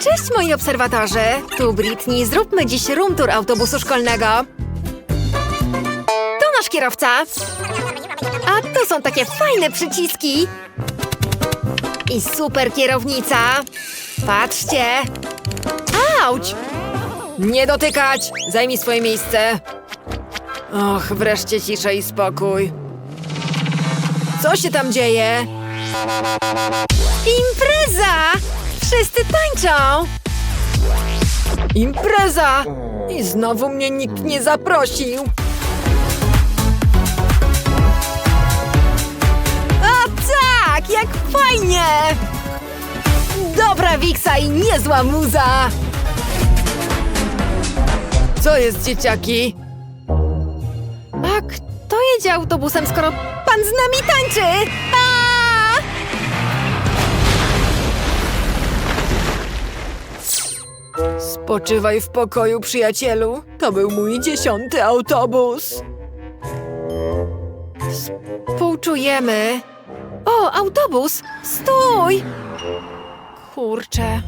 Cześć moi obserwatorzy! Tu Britney, zróbmy dziś room tour autobusu szkolnego. To nasz kierowca. A tu są takie fajne przyciski. I super kierownica. Patrzcie. Auć! Nie dotykać! Zajmij swoje miejsce. Och, wreszcie cisza i spokój. Co się tam dzieje? Impreza! Wszyscy tańczą! Impreza! I znowu mnie nikt nie zaprosił. A tak, jak fajnie! Dobra Wiksa i niezła muza! Co jest, dzieciaki? A kto jedzie autobusem, skoro pan z nami tańczy? Spoczywaj w pokoju, przyjacielu. To był mój dziesiąty autobus. Współczujemy. O, autobus! Stój! Kurczę.